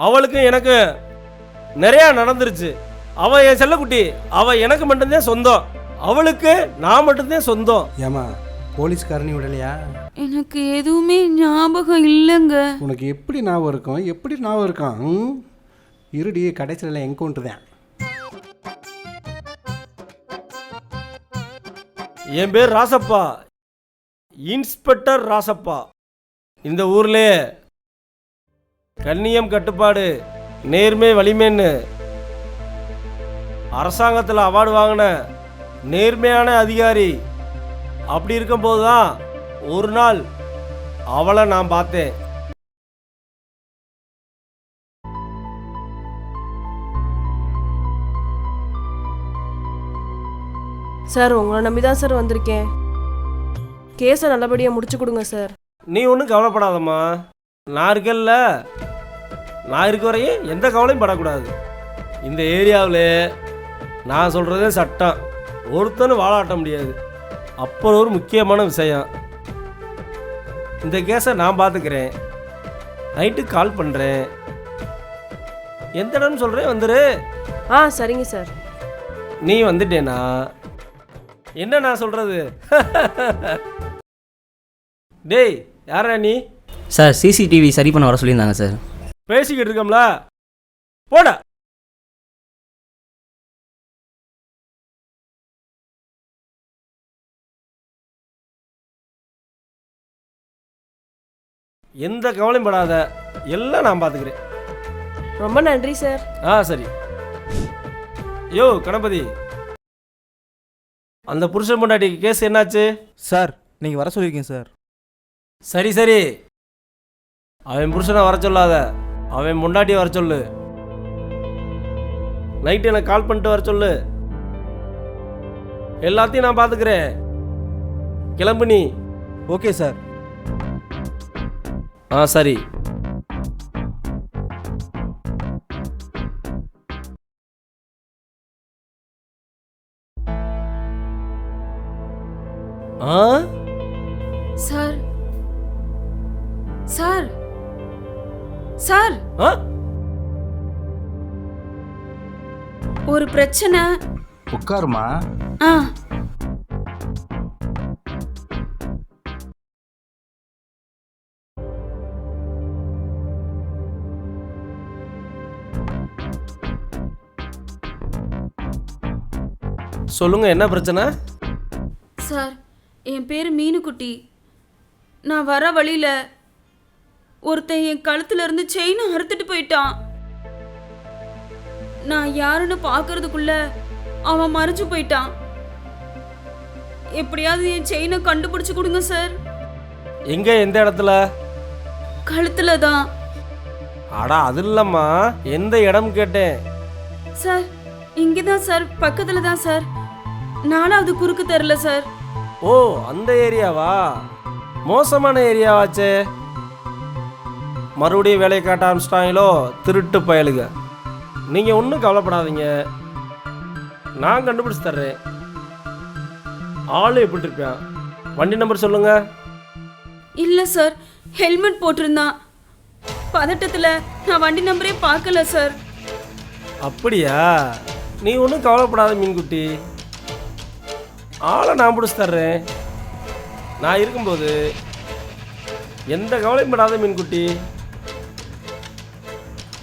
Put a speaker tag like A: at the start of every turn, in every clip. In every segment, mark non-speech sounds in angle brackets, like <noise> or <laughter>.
A: அவளுக்கு எனக்கு நிறையா நடந்துருச்சு. அவ என் செல்லக்குட்டி அவ எனக்கு மட்டும்தான் சொந்தம். அவளுக்கு நான் மட்டும்தான் சொந்தம்.
B: ஏமா போலீஸ்காரனி விடலையா?
C: எனக்கு எதுவுமே ஞாபகம் இல்லைங்க.
B: உனக்கு எப்படி ஞாபகம் இருக்கும்? எப்படி ஞாபகம் இருக்கும்? ம்? இருடி கடைசியில் என்கவுண்டர் தான்.
A: என் பேர் ராசப்பா. இன்ஸ்பெக்டர் ராசப்பா. இந்த ஊர்லே கண்ணியம் கட்டுப்பாடு நேர்மை வலிமைன்னு. அரசாங்கத்தில் அவார்டு வாங்கின நேர்மையான அதிகாரி அப்படி இருக்கும்போது தான் ஒரு நாள் அவளை நான் பார்த்தேன்.
D: சார் உங்களை நம்பி தான் சார் வந்திருக்கேன். கேஸை நல்லபடியாக முடிச்சு கொடுங்க சார்.
A: நீ ஒன்றும் கவலைப்படாதம்மா. நான் இருக்கேன்ல. நான் இருக்க வரையும் எந்த கவலையும் படக்கூடாது. இந்த ஏரியாவில் நான் சொல்கிறதே சட்டம். ஒருத்தனும் வாழாட்ட முடியாது. அப்புறம் ஒரு முக்கியமான விஷயம். இந்த கேஸை நான் பார்த்துக்கிறேன். நைட்டு கால் பண்ணுறேன் எந்த இடம்னு சொல்கிறேன் வந்துரு.
D: ஆ சரிங்க சார்.
A: நீ வந்துட்டேனா? என்ன நான் சொல்கிறது <laughs> டேய் யாரா நீ?
E: சார் சிசிடிவி சரி பண்ண வர சொல்லியிருந்தாங்க சார்.
A: பேசிக்கிட்டு இருக்கோம்ல. போடா. எந்த கவலையும் படாத. எல்லாம் நான் பார்த்துக்கிறேன்
D: ரொம்ப நன்றி சார்.
A: ஆ சரி. யோ கணபதி. அந்த புருஷன் பொண்டாட்டி கேஸ் என்னாச்சு?
F: சார் நீங்கள் வர சொல்லியிருக்கீங்க சார்.
A: சரி சரி. அவன் புருஷனை வர சொல்லாத. அவன் முண்டாட்டியை வர சொல்லு. நைட்டு எனக்கு கால் பண்ணிட்டு வர சொல்லு. எல்லாத்தையும் நான் பார்த்துக்கிறேன். கிளம்பு நீ.
F: ஓகே சார்
A: ஆ சரி.
C: பிரச்சனை?
B: உட்காருமா.
C: ஆ.
A: சொல்லுங்க என்ன பிரச்சனை?
C: சார் என் பேர் மீனுக்குட்டி. நான் வர வழியில ஒருத்தன் என் கழுத்துல இருந்து செயினை அறுத்துட்டு போயிட்டான். நான் யாருன்னு பார்க்கறதுக்குள்ள அவன் மறைஞ்சு போயிட்டான். எப்படியாவது என் செயினை கண்டுபிடிச்சு கொடுங்க சார்
A: எங்க எந்த இடத்துல?
C: கழுத்துல தான்.
A: அடா அது இல்லம்மா. எந்த இடம் கேட்டேன்?
C: சார் இங்கே தான் சார் பக்கத்துல தான் சார் நாலாவது குறுக்கு தெருல சார்
A: ஓ அந்த ஏரியாவா? மோசமான ஏரியாவாச்சே. மறுபடியும் வேலையை காட்ட ஆரம்பிச்சிட்டாங்களோ? திருட்டு பயலுக. நீங்கள் ஒன்றும் கவலைப்படாதீங்க. நான் கண்டுபிடிச்சு தர்றேன் ஆளு எப்படி இருப்பான் வண்டி நம்பர் சொல்லுங்க.
C: இல்ல சார் ஹெல்மெட் போட்டிருந்தான். பதட்டத்துல நான் வண்டி நம்பரே பார்க்கல சார்
A: அப்படியா? நீ ஒன்றும் கவலைப்படாத மீன்குட்டி. ஆளை நான் பிடிச்சி தர்றேன் நான் இருக்கும்போது எந்த கவலையும் படாத மீன்குட்டி.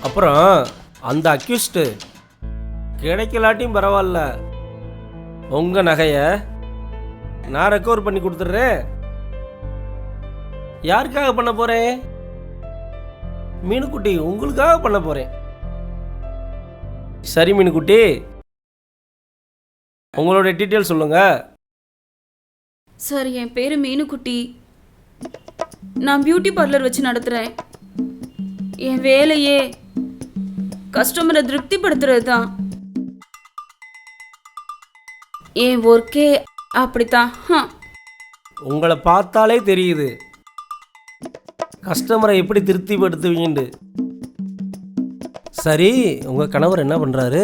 A: அப்புறம் அந்த அக்யூஸ்டு கிடைக்கலாட்டியும் பரவாயில்ல. உங்கள் நகையை நான் ரெக்கவர் பண்ணி கொடுத்துட்றேன். யாருக்காக பண்ண போகிறேன் மீனுக்குட்டி உங்களுக்காக பண்ண போகிறேன் சரி மீனுக்குட்டி. உங்களோட டீட்டெயில் சொல்லுங்கள்
C: சார் என் பேர் மீனுக்குட்டி. நான் பியூட்டி பார்லர் வச்சு நடத்துகிறேன் என் வேலையே கஸ்டமரை திருப்திப்படுத்துறது தான் என் ஒர்க்கே அப்படித்தான் ஹம்.
A: உங்களை பார்த்தாலே தெரியுது. கஸ்டமரை எப்படி திருப்திப்படுத்துவீங்கன்னு சரி உங்க கணவர் என்ன பண்றாரு?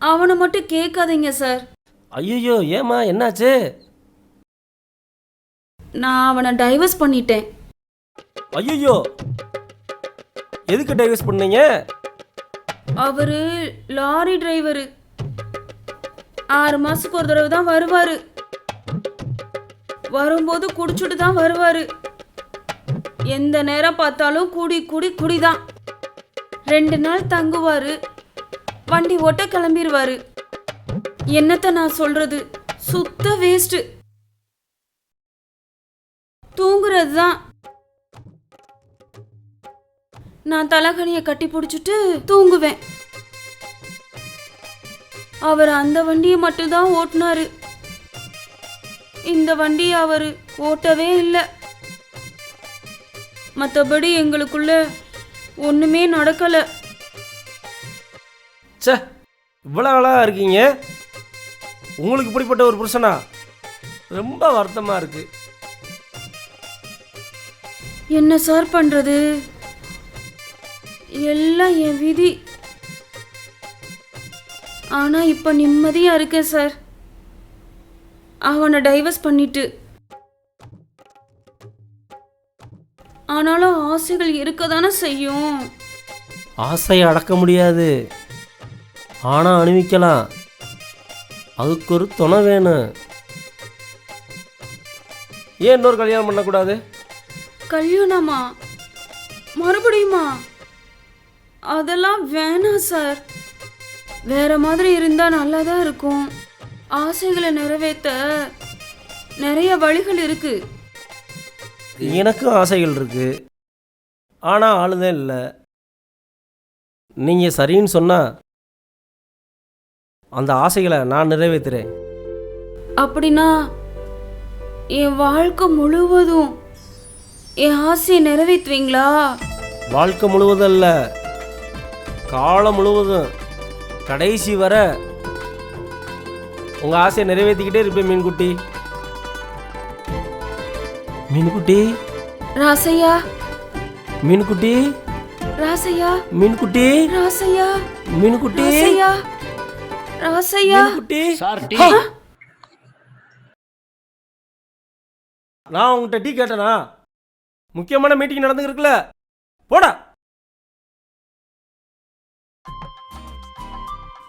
C: அவனை மட்டும் கேட்காதீங்க சார்
A: ஐயோ ஏமா என்னாச்சு?
C: நான் அவனை டைவர்ஸ் பண்ணிட்டேன்.
A: ஐயோ எதுக்கு டைவர்ஸ் பண்ணீங்க?
C: அவரு லாரி டிரைவர் ஆறு மாசத்துக்கு ஒரு தடவை தான் வருவாரு. வரும்போது குடிச்சுட்டு தான் வருவாரு. எந்த நேரம் பார்த்தாலும் குடி குடி குடிதான். ரெண்டு நாள் தங்குவாரு. வண்டி ஓட்ட கிளம்பிடுவாரு என்னத்த நான் சொல்றது? சுத்த வேஸ்ட் தூங்குறது தான் நான் தலகணியை கட்டி பிடிச்சிட்டு தூங்குவேன். அவர் அந்த வண்டியை மட்டும்தான் ஓட்டினாரு. இந்த வண்டியை அவர் ஓட்டவே இல்லை. மற்றபடி எங்களுக்குள்ள ஒன்றுமே நடக்கலை.
A: ச்சே இவ்வளோ அழகா இருக்கீங்க? உங்களுக்கு இப்படிப்பட்ட ஒரு புருஷனா? ரொம்ப வருத்தமாக இருக்கு.
C: என்ன சார் பண்ணுறது எல்லாம் என் விதி. ஆனால் இப்போ நிம்மதியாக இருக்கேன் சார் அவனை டைவர்ஸ் பண்ணிட்டு. ஆனாலும் ஆசைகள் இருக்க தானே செய்யும்.
A: ஆசையை அடக்க முடியாது. ஆனால் அணிவிக்கலாம். அதுக்கு ஒரு துணை வேணும். ஏன் இன்னொரு கல்யாணம் பண்ணக்கூடாது?
C: கல்யாணமா? மறுபடியுமா? அதெல்லாம் வேணாம் சார். வேற மாதிரி இருந்தா நல்லா தான் இருக்கும். ஆசைகளை நிறைவேற்ற நிறைய வழிகள் இருக்கு.
A: எனக்கும் ஆசைகள் இருக்கு. ஆனால் ஆளுதான் இல்லை. நீங்கள் சரின்னு சொன்னால் அந்த ஆசைகளை நான் நிறைவேற்றுறேன்
C: அப்படின்னா என் வாழ்க்கை முழுவதும் என் ஆசையை நிறைவேற்றுவீங்களா?
A: வாழ்க்கை முழுவதும் அல்ல காலம் முழுவதும் கடைசி வர உங்கள் ஆசையை நிறைவேற்றிக்கிட்டே இருப்பேன் மீன்குட்டி. மீன்குட்டி?
C: ராசையா.
A: மீன்குட்டி?
C: ராசையா.
A: மீன்குட்டி?
C: ராசையா.
A: மீன்குட்டி?
C: ராசையா. ராசையா.
A: மீன்குட்டி? நான் உங்கள்கிட்ட டீ கேட்டேனா? முக்கியமான மீட்டிங் நடந்துருக்குல்ல போடா.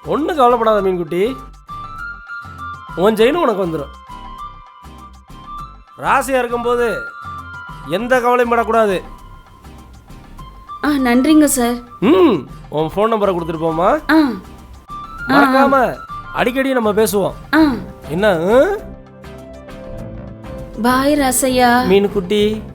A: ஒன்றும் கவலைப்படாத மீன்குட்டி. உன் செயினும் உனக்கு வந்துடும் ராசியாக இருக்கும்போது எந்த கவலையும் படக்கூடாது.
C: ஆ நன்றிங்க சார்.
A: ம் உன் ஃபோன் நம்பரை கொடுத்துட்டு போமா
C: ஆ
A: மறக்காம அடிக்கடி நம்ம பேசுவோம்.
C: ஆ.
A: என்ன?
C: பாய் ராசையா.
A: மீனுக்குட்டி
C: டார்லிங்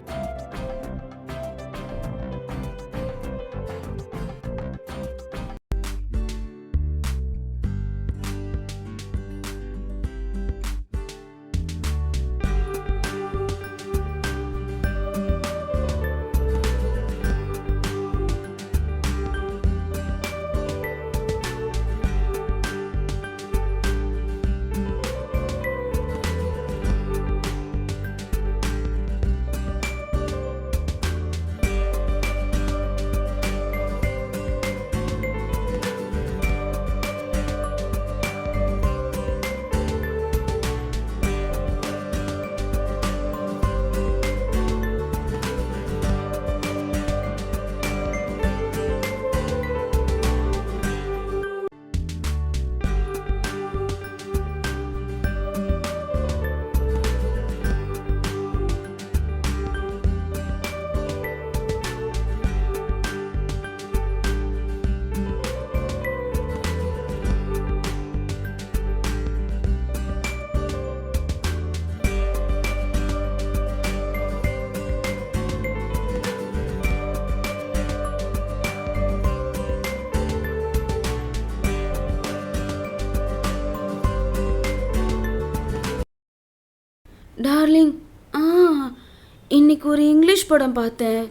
C: ஒரு இங்கிலீஷ் படம் பார்த்தேன்.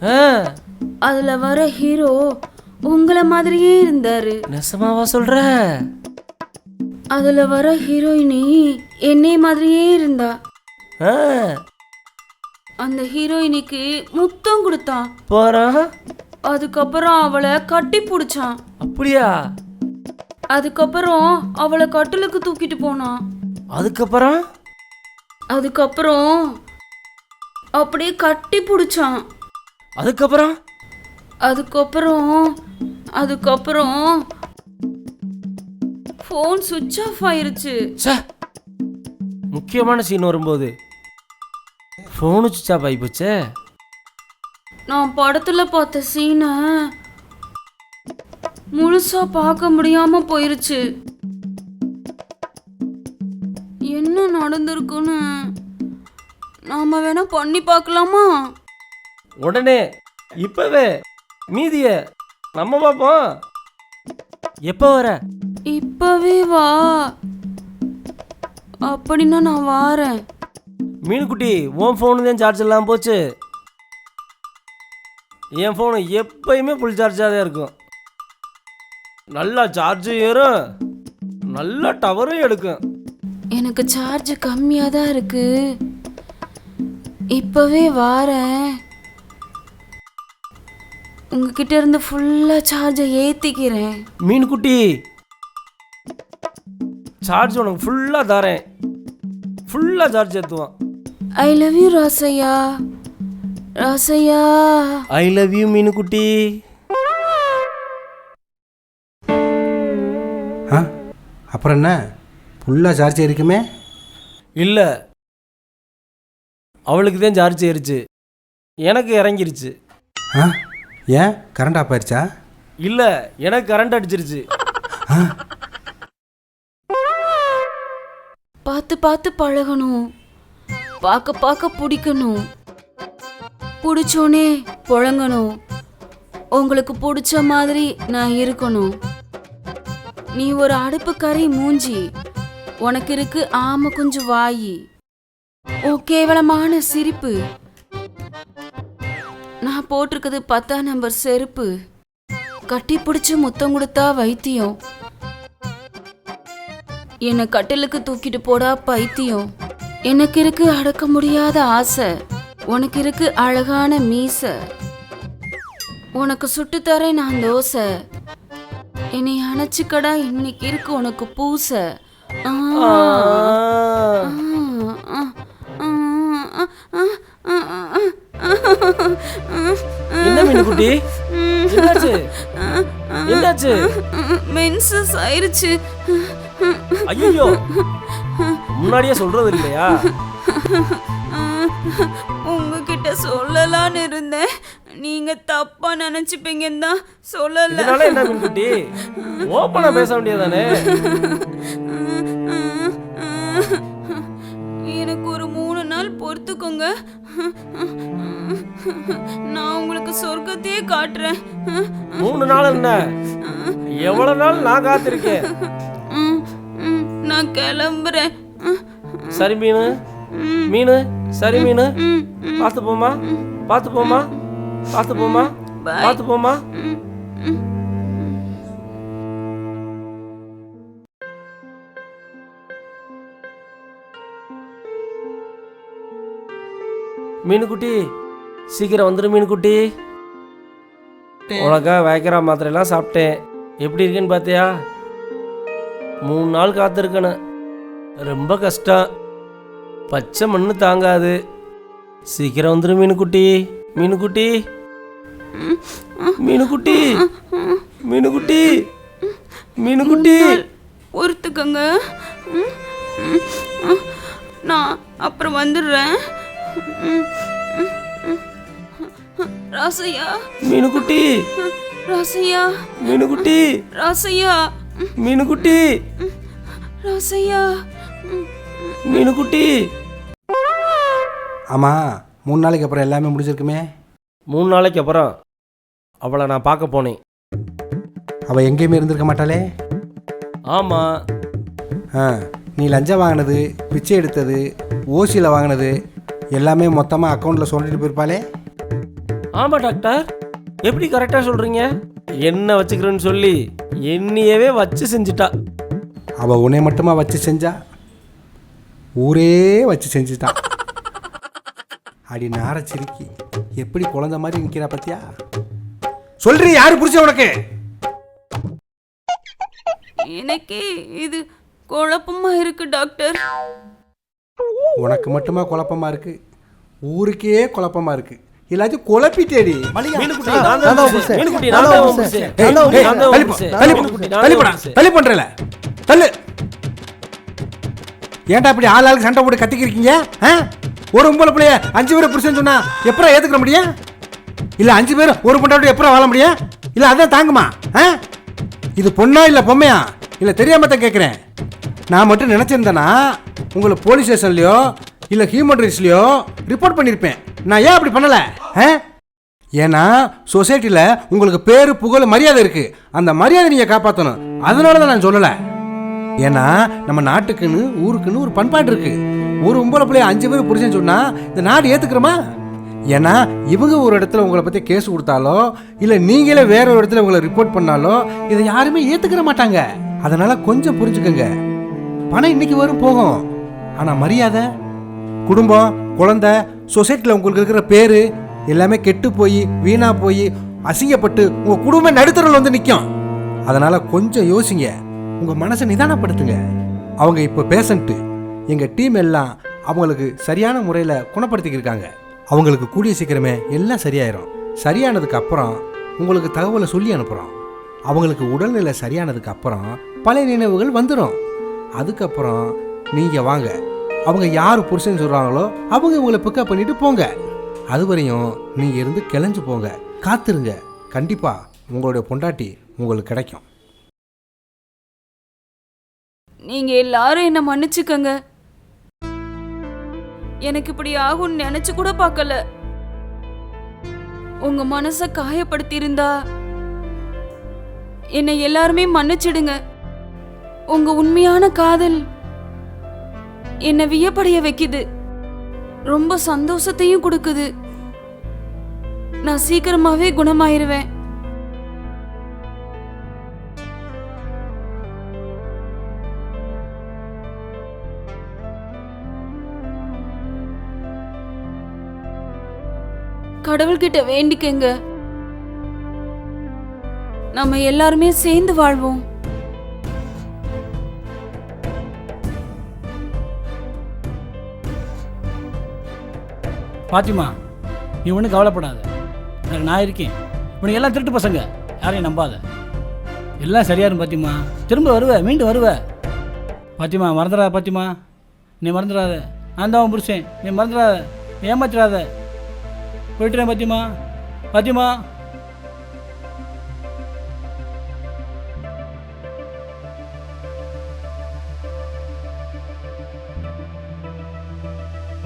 C: அதுல வர ஹீரோ உங்களை மாதிரியே இருந்தாரு.
A: நெசமாவா சொல்ற?
C: அதுல வர ஹீரோயினி என்னை மாதிரியே இருந்தா. அந்த ஹீரோயினிக்கு முத்தம் கொடுத்தான்.
A: போறா.
C: அதுக்கப்புறம் அவளை கட்டி பிடிச்சான்.
A: அப்படியா?
C: அதுக்கப்புறம் அவளை கட்டிலுக்கு தூக்கிட்டு போனான்.
A: அதுக்கப்புறம்?
C: அதுக்கப்புறம் அப்படியே கட்டி பிடிச்சான்.
A: அதுக்கப்புறம்?
C: அதுக்கப்புறம் அதுக்கப்புறம் ஃபோன் சுவிட்ச் ஆஃப் ஆயிருச்சு.
A: ச்சே முக்கியமான சீன் வரும்போது. ஃபோனு சுவிட்ச் ஆஃப் ஆகி போச்சே.
C: நான் படத்துல பார்த்த சீனை முழுசா பார்க்க முடியாம போயிருச்சு. என்ன நடந்திருக்குன்னு நாம வேணா பண்ணி பார்க்கலாமா?
A: உடனே இப்பவே மீதிய நம்ம பார்ப்போம். எப்போ வர?
C: இப்பவே வா. அப்படின்னா நான் வாரேன்.
A: மீனுக்குட்டி உன் ஃபோனு தான் சார்ஜ் இல்லாமல் போச்சு. என் ஃபோனு எப்பயுமே ஃபுல் சார்ஜாக தான் இருக்கும். நல்லா சார்ஜும் ஏறும். நல்லா டவரும் எடுக்கும்.
C: எனக்கு சார்ஜ் கம்மியாக தான் இருக்கு. இப்பவே வாரேன். உங்ககிட்ட இருந்து ஃபுல்லாக சார்ஜை ஏற்றிக்கிறேன்
A: மீனுக்குட்டி சார்ஜ் உனக்கு ஃபுல்லாக தரேன். ஃபுல்லாக charge ஏற்றுவான்
C: I love you Rasaiya. Rasaiya.
A: I love you மீனுக்குட்டி.
B: ஆ? அப்புறம் என்ன? ஃபுல்லாக சார்ஜ் இருக்குமே
A: இல்லை. அவளுக்கு தான் சார்ஜ் ஏறிச்சு. எனக்கு இறங்கிருச்சு.
B: ஆ? ஏன்? கரண்ட் ஆஃப் ஆயிடுச்சா
A: இல்லை எனக்கு கரண்ட் அடிச்சிருச்சு.
C: பார்த்து பார்த்து பழகணும். பார்க்க பார்க்க பிடிக்கணும். பிடிச்சோனே புழங்கணும். உங்களுக்கு பிடிச்ச மாதிரி நான் இருக்கணும். நீ ஒரு அடுப்பு கறி மூஞ்சி. உனக்கு இருக்கு ஆம குஞ்சு வாயி. ஓ கேவலமான சிரிப்பு. நான் போட்டிருக்கிறது பத்தாம் நம்பர் செருப்பு. கட்டி பிடிச்சு முத்தம் கொடுத்தா வைத்தியம். என்னை கட்டிலுக்கு தூக்கிட்டு போடா பைத்தியம். எனக்கு இருக்கு அடக்க முடியாத ஆசை. உனக்கு இருக்கு அழகான மீசை. உனக்கு சுட்டு தரேன் நான் தோசை. என்னை அணைச்சிக்கடா இன்னைக்கு இருக்கு உனக்கு பூசை.
A: என்ன மீனுக்குட்டி என்னாச்சு? என்னாச்சு?
C: மென்சஸ் ஆயிருச்சு.
A: ஐயோ முன்னாடியே சொல்றது இல்லையா?
C: உங்ககிட்ட சொல்லலாம்னு இருந்தேன். நீங்க தப்பா நினைச்சுப்பீங்கன்னு தான் சொல்லல.
A: இதனால என்ன மீன்குட்டி ஓப்பனா பேச வேண்டியதானே
C: எனக்கு ஒரு மூணு நாள் பொறுத்துக்கோங்க. நான் உங்களுக்கு சொர்க்கத்தையே காட்டுறேன்.
A: மூணு நாள் என்ன? எவ்வளவு நாள் நான் காத்திருக்கேன்?
C: நான் கிளம்புறேன்.
A: சரி மீனு. மீனு சரி மீனு. பார்த்து போமா பார்த்து போமா பார்த்து போமா. பார்த்து போமா. மீனுக்குட்டி சீக்கிரம் வந்துடு மீனுக்குட்டி உனக்காக வைக்கிற மாத்திரையெல்லாம் சாப்பிட்டேன். எப்படி இருக்குன்னு பார்த்தியா மூணு நாள் காத்திருக்கணும். ரொம்ப கஷ்டம். பச்சை மண்ணு தாங்காது. சீக்கிரம் வந்துடு மீனுக்குட்டி மீனுக்குட்டி மீனுக்குட்டி மீனுக்குட்டி மீனுக்குட்டி
C: பொறுத்துக்கோங்க. நான் அப்புறம் வந்துடுறேன். ராசையா.
A: மீனுக்குட்டி.
C: ராசையா.
A: மீனுக்குட்டி.
C: ராசையா.
A: மீனுக்குட்டி.
C: ராசையா.
A: மீனுக்குட்டி.
B: ஆமாம் மூணு நாளைக்கு அப்புறம் எல்லாமே முடிஞ்சிருக்குமே.
A: மூணு நாளைக்கு அப்புறம் அவளை நான் பார்க்க போனேன்.
B: அவள் எங்கேயுமே இருந்திருக்க மாட்டாளே?
A: ஆமாம்
B: ஆ நீ லஞ்சம் வாங்கினது பிச்சை எடுத்தது ஓசியில் வாங்கினது எல்லாமே மொத்தமாக அக்கௌண்ட்டில் சொல்லிட்டு போயிருப்பாளே?
A: ஆமாம் டாக்டர். எப்படி கரெக்டாக சொல்கிறீங்க என்ன வச்சுக்கிறேன்னு சொல்லி என்னையவே வச்சு செஞ்சுட்டா.
B: அவள் உன்னை மட்டுமா வச்சு செஞ்சா? ஊரே வச்சு செஞ்சுட்டான் அடி நார சிரிக்கி. எப்படி குழந்த மாதிரி நிற்கிறா பத்தியா? சொல்றி யாரு புடிச்ச உனக்கு?
C: எனக்கே இது குழப்பமா இருக்கு டாக்டர்.
B: உனக்கு மட்டுமா குழப்பமா இருக்கு? ஊருக்கே குழப்பமா இருக்கு. எல்லாத்தையும் குழப்பிட்டேடி. தள்ளி பண்றல தள்ளு ஏன்டா இப்படி ஆள் ஆளுக்கு சண்டை போட்டு கத்திக்கிருக்கீங்க ஆ? ஒரு உம்பளை பிள்ளைய அஞ்சு பேரை புருஷன் சொன்னா எப்பறம் ஏத்துக்கிற முடியும்? இல்ல அஞ்சு பேர் ஒரு பொண்டாட்டி எப்பறம் வாழ முடியும்? இல்ல அதான் தாங்குமா? ஆ? இது பொண்ணா இல்ல பொம்மையா? இல்ல தெரியாம தான் கேட்குறேன் நான் மட்டும் நினைச்சிருந்தேனா உங்களை போலீஸ் ஸ்டேஷன்லயோ இல்ல ஹியூமன் ரைட்ஸ்லயோ ரிப்போர்ட் பண்ணியிருப்பேன் நான் ஏன் அப்படி பண்ணலை? ஆ? ஏன்னா சொசைட்டியில் உங்களுக்கு பேர் புகழ் மரியாதை இருக்குது அந்த மரியாதை நீங்கள் காப்பாற்றணும் அதனால தான் நான் சொல்லலை. ஏன்னா நம்ம நாட்டுக்குன்னு ஊருக்குன்னு ஒரு பண்பாடு இருக்குது ஒரு உம்பளை பிள்ளைய அஞ்சு பேர் புரிச்சுன்னு சொன்னால் இந்த நாடு ஏற்றுக்கிறோமா ஏன்னா இவங்க ஒரு இடத்துல உங்களை பற்றி கேஸ் கொடுத்தாலோ இல்லை நீங்களே வேற ஒரு இடத்துல உங்களை ரிப்போர்ட் பண்ணாலோ இதை யாருமே ஏற்றுக்கிற மாட்டாங்க. அதனால் கொஞ்சம் புரிஞ்சுக்கோங்க. பணம் இன்னைக்கு வரும் போகும். ஆனால் மரியாதை குடும்பம் குழந்தை சொசைட்டியில் உங்களுக்கு இருக்கிற பேர் எல்லாமே கெட்டு போய் வீணாக போய் அசிங்கப்பட்டு உங்கள் குடும்பம் நடுத்தரில் வந்து நிற்கும் அதனால் கொஞ்சம் யோசிங்க. உங்கள் மனசை நிதானப்படுத்துங்க. அவங்க இப்போ பேஷண்ட்டு. எங்கள் டீம் எல்லாம் அவங்களுக்கு சரியான முறையில் குணப்படுத்திக்கிருக்காங்க அவங்களுக்கு கூடிய சீக்கிரமே எல்லாம் சரியாயிரும். சரியானதுக்கு அப்புறம் உங்களுக்கு தகவலை சொல்லி அனுப்புகிறோம் அவங்களுக்கு உடல்நிலை சரியானதுக்கு அப்புறம் பழைய நினைவுகள் வந்துடும் அதுக்கப்புறம் நீங்கள் வாங்க. அவங்க யார் புருஷன் சொல்கிறாங்களோ அவங்க உங்களை பிக்கப் பண்ணிட்டு போங்க. அது வரையும் நீங்கள் இருந்து கிளஞ்சு போங்க. காத்துருங்க. கண்டிப்பாக உங்களுடைய பொண்டாட்டி உங்களுக்கு கிடைக்கும்.
C: நீங்க எல்லாரும் என்ன மன்னிச்சுக்கங்க. எனக்கு இப்படி ஆகும்னு நினைச்சு கூட பார்க்கல. உங்க மனச காயப்படுத்தி இருந்தா என்னை எல்லாருமே மன்னிச்சிடுங்க. உங்க உண்மையான காதல் என்னை வியப்படைய வைக்குது. ரொம்ப சந்தோஷத்தையும் கொடுக்குது. நான் சீக்கிரமாவே குணமாயிருவேன். கடவுள்கிட்ட வேண்டிக்கங்க. நம்ம எல்லாருமே சேர்ந்து வாழ்வோம்.
G: பாத்திமா நீ ஒன்றும் கவலைப்படாத. எனக்கு நான் இருக்கேன். இவனுக்கு எல்லாம் திருட்டு பசங்க. யாரையும் நம்பாத. எல்லாம் சரியாரும் பாத்திமா. திரும்ப வருவ மீண்டும் வருவ. பாத்திமா மறந்துடாத பாத்திமா. நீ மறந்துடாத. நான் தான் புருஷன். நீ மறந்துடாத. ஏமாத்திடாத. போயிட்டுறேன் பாத்திமா. பாத்திமா.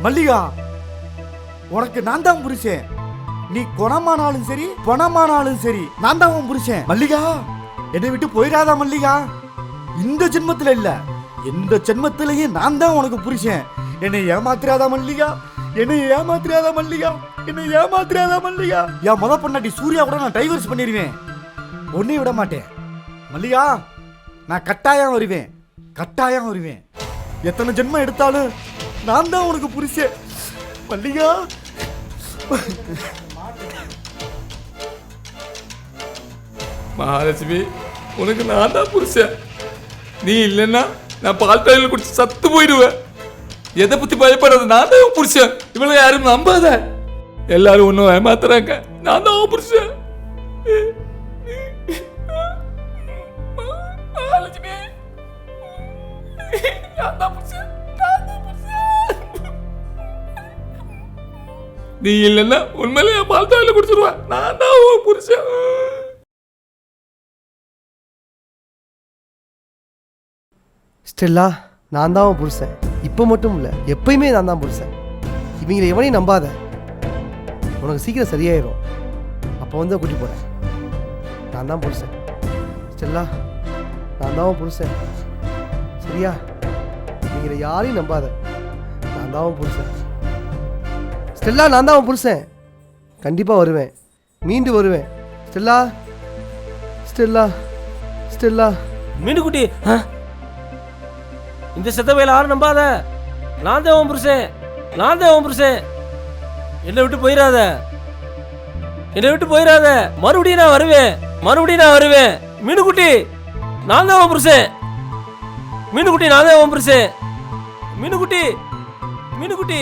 H: மல்லிகா. உனக்கு நான் தான் புரிச்சேன் நீ குணமானாலும் சரி பணமானாலும் சரி நான் தான் உன் புருஷன். மல்லிகா என்னை விட்டு போயிடாத மல்லிகா? இந்த ஜென்மத்தில் இல்லை. எந்த ஜென்மத்திலையும் நான் தான் உனக்கு புரிச்சேன் என்னை ஏமாத்திராத மல்லிகா? என்னை ஏமாத்திராத மல்லிகா? என்னை ஏமாத்திராத மல்லிகா? என் முத பொண்டாட்டி சூர்யா கூட நான் டைவர்ஸ் பண்ணிடுவேன். ஒன்னே விட மாட்டேன். மல்லிகா நான் கட்டாயம் வருவேன். கட்டாயம் வருவேன். எத்தனை ஜென்மம் எடுத்தாலும் நான் தான் உனக்கு புரிச்சேன் மல்லிகா?
I: மகாலட்சுமி உனக்கு நான் தான் புருஷன். நீ இல்லைன்னா நான் பால் தலையில் குடிச்சு சத்து போயிடுவேன். எதை பத்தி பயப்படாத நான் தான் உன் புருஷன். இவளை யாரும் நம்பாத. எல்லாரும் ஒன்றும் ஏமாத்துறாங்க. நான் தான் உன் புருஷன். மகாலட்சுமி நான் தான் புருஷன். நீ இல்லைன்னா உண்மையிலே என் பால் டைல குடிச்சிருவேன். நான் தான் உன் புருஷன்.
J: ஸ்டெல்லா நான் தான் உன் புருஷன். இப்போ மட்டும் இல்லை எப்பயுமே நான் தான் புருஷன். இவங்களை எவனையும் நம்பாத. உனக்கு சீக்கிரம் சரியாயிரும். அப்போ வந்து கூட்டி போகிறேன் நான் தான் புருஷன். ஸ்டெல்லா நான் தான் புருஷன். சரியா? இவங்களை யாரையும் நம்பாத. நான் தான் புருஷன். ஸ்டெல்லா நான் தான் உன் புருஷன். கண்டிப்பாக வருவேன். மீண்டு வருவேன். ஸ்டெல்லா ஸ்டெல்லா ஸ்டெல்லா.
A: மீனுக்குட்டி ஆ? இந்த செத்தவையில் யாரும் நம்பாத. நான் தான் உன் புருஷன். நான் தான் உன் புருஷன். என்னை விட்டு போயிடாத என்னை விட்டு போயிடாத மறுபடியும் நான் வருவேன். மறுபடியும் நான் வருவேன். மீனுக்குட்டி நான் தான் உன் புருஷன். மீனுக்குட்டி நான் தான் உன் புருஷன். மீனுக்குட்டி மீனுக்குட்டி.